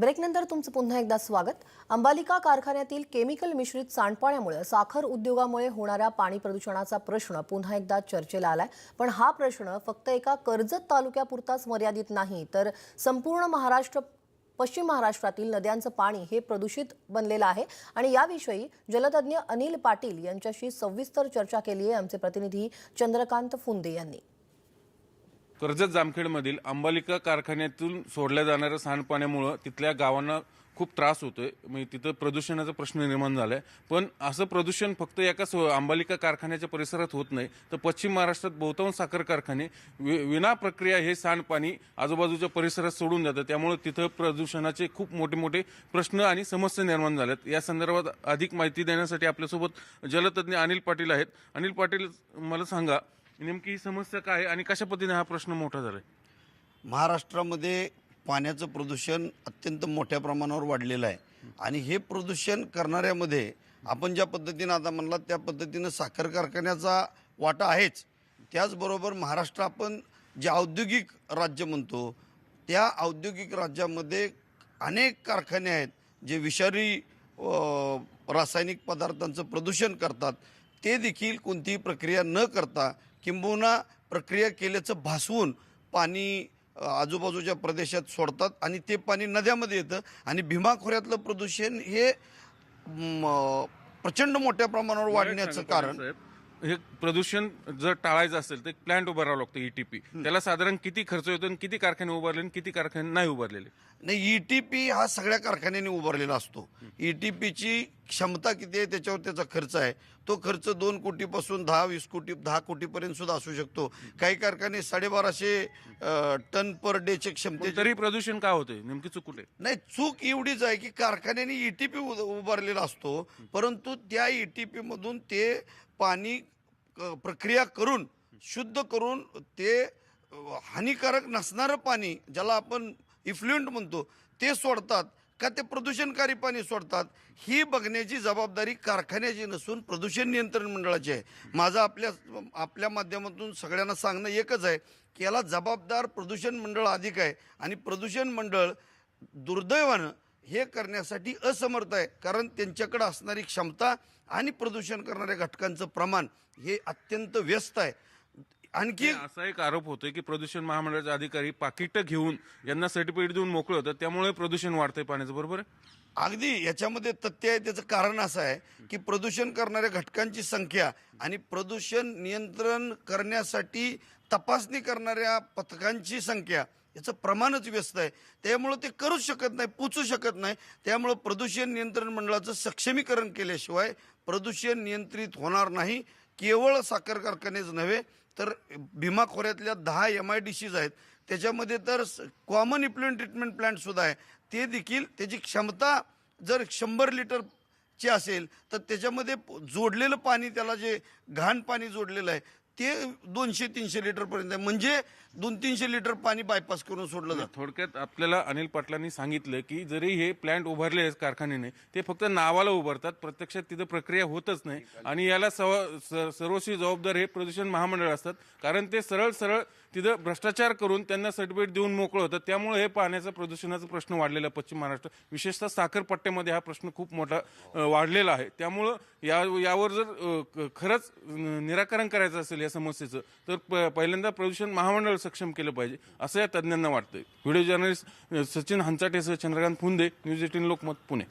ब्रेकनंतर तुमचं पुन्हा एकदा स्वागत. अंबालिका कारखान्यातील केमिकल मिश्रित सांडपाण्यामुळे साखर उद्योगामुळे होणाऱ्या पाणी प्रदूषणाचा प्रश्न पुन्हा एकदा चर्चेला आलाय. पण हा प्रश्न फक्त एका कर्जत तालुक्यापुरताच मर्यादित नाही तर संपूर्ण महाराष्ट्र पश्चिम महाराष्ट्रातील नद्यांचं पाणी हे प्रदूषित बनलेलं आहे. आणि याविषयी जलतज्ञ अनिल पाटील यांच्याशी सविस्तर चर्चा केली आहे आमचे प्रतिनिधी चंद्रकांत फुंदे यांनी. कर्जत जामखेडमधील अंबालिका कारखान्यातून सोडल्या जाणाऱ्या सांडपाण्यामुळं तिथल्या गावांना खूप त्रास होतोय. म्हणजे तिथं प्रदूषणाचा प्रश्न निर्माण झालाय. पण असं प्रदूषण फक्त एका सो- अंबालिका कारखान्याच्या परिसरात होत नाही. तर पश्चिम महाराष्ट्रात बहुतांश साखर कारखाने वि- विना प्रक्रिया हे सांडपाणी आजूबाजूच्या परिसरात सोडून जातं त्यामुळे तिथं प्रदूषणाचे खूप मोठे मोठे प्रश्न आणि समस्या निर्माण झाल्यात. या संदर्भात अधिक माहिती देण्यासाठी आपल्यासोबत जलतज्ञ अनिल पाटील आहेत. अनिल पाटील मला सांगा नेमकी ही समस्या काय आहे आणि कशा पद्धतीने हा प्रश्न मोठा झालाय? महाराष्ट्रामध्ये पाण्याचं प्रदूषण अत्यंत मोठ्या प्रमाणावर वाढलेलं आहे. आणि हे प्रदूषण करणाऱ्यामध्ये आपण ज्या पद्धतीनं आता म्हणलात त्या पद्धतीनं साखर कारखान्याचा वाटा आहेच. त्याचबरोबर महाराष्ट्र आपण जे औद्योगिक राज्य म्हणतो त्या औद्योगिक राज्यामध्ये अनेक कारखाने आहेत जे विषारी अ, रासायनिक पदार्थांचं प्रदूषण करतात. ते देखील कोणतीही प्रक्रिया न करता किंबहुना प्रक्रिया केल्याचं भासवून पाणी आजूबाजूच्या प्रदेशात सोडतात आणि ते पाणी नद्यामध्ये येतं आणि भीमा खोऱ्यातलं प्रदूषण हे प्रचंड मोठ्या प्रमाणावर वाढण्याचं कारण हे प्रदूषण जर टाळायचं असेल तर प्लांट उभारावं लागतं ईटीपी त्याला साधारण किती खर्च येतो आणि किती कारखाने उभारले आणि किती कारखाने नाही उभारलेले? नाही ईटीपी हा सगळ्या कारखान्यांनी उभारलेला असतो. ईटीपीची क्षमता किती आहे त्याच्यावर त्याचा खर्च आहे. तो खर्च दोन कोटीपासून दहा वीस कोटी दहा कोटीपर्यंत सुद्धा असू शकतो. काही कारखाने साडेबाराशे टन पर डेचे पण क्षमतेचे तरी प्रदूषण का होतंय? नेमकी चूक कुठे? नाही चूक एवढीच आहे की कारखान्याने ईटीपी उभारलेला असतो परंतु त्या ईटीपी मधून ते पाणी क- प्रक्रिया करून शुद्ध करून ते हानिकारक नसणारं पाणी ज्याला आपण इफ्लुएंट म्हणतो ते सोडतात का ते प्रदूषणकारी पाणी सोडतात ही बघण्याची जबाबदारी कारखान्याची नसून प्रदूषण नियंत्रण मंडळाची आहे. माझं आपल्या आपल्या माध्यमातून सगळ्यांना सांगणं एकच आहे की याला जबाबदार प्रदूषण मंडळ अधिक आहे. आणि प्रदूषण मंडळ दुर्दैवानं हे करण्यासाठी असमर्थ आहे कारण त्यांच्याकडे असणारी क्षमता आणि प्रदूषण करणाऱ्या घटकांचं प्रमाण हे अत्यंत व्यस्त आहे. आणखी असा एक आरोप होतोय की प्रदूषण महामंडळाचे अधिकारी पाकिटं घेऊन यांना सर्टिफिकेट देऊन मोकळे होतात त्यामुळे प्रदूषण वाढतंय पाण्याचं बरोबर आहे? अगदी याच्यामध्ये तथ्य आहे त्याचं कारण असं आहे की प्रदूषण करणाऱ्या घटकांची संख्या आणि प्रदूषण नियंत्रण करण्यासाठी तपासणी करणाऱ्या पथकांची संख्या याचं प्रमाणच व्यस्त आहे. त्यामुळं ते करूच शकत नाही पोचू शकत नाही. त्यामुळं प्रदूषण नियंत्रण मंडळाचं सक्षमीकरण केल्याशिवाय प्रदूषण नियंत्रित होणार नाही. केवळ साखर कारखानेच नव्हे तर भीमा खोऱ्यातल्या दहा एम आय डी सीज आहेत. त्याच्यामध्ये तर कॉमन इप्लुएंट ट्रीटमेंट प्लांट आहे. ते देखील त्याची क्षमता जर शंभर लिटर ची असेल तर त्याच्यामध्ये जोडलेलं पाणी त्याला जे घाण पाणी जोडलेलं आहे ते दोनशे तीनशे लिटरपर्यंत आहे. म्हणजे दोन तीनशे लिटर पाणी बायपास करून सोडलं जातं. थोडक्यात आपल्याला अनिल पाटलांनी सांगितलं की जरी हे प्लांट उभारले आहेत कारखान्याने ते फक्त नावाला उभारतात. प्रत्यक्षात तिथं प्रक्रिया होतच नाही. आणि याला सव- स- सर्वस्वी जबाबदार हे प्रदूषण महामंडळ असतात. कारण ते सरळ सरळ तिथं भ्रष्टाचार करून त्यांना सर्टिफिकेट देऊन मोकळं होतं. त्यामुळे हे पाण्याचा प्रदूषणाचा प्रश्न वाढलेला आहे पश्चिम महाराष्ट्र. विशेषतः साखर पट्ट्यामध्ये हा प्रश्न खूप मोठा अ, वाढलेला आहे. त्यामुळं या यावर जर अ, क- खरंच निराकरण करायचं असेल या समस्येचं तर प- पहिल्यांदा प्रदूषण महामंडळ सक्षम केलं पाहिजे असं या तज्ज्ञांना वाटतंय. व्हिडिओ जर्नलिस्ट सचिन हंचाटेसह चंद्रकांत फुंदे न्यूज एटीन लोकमत पुणे.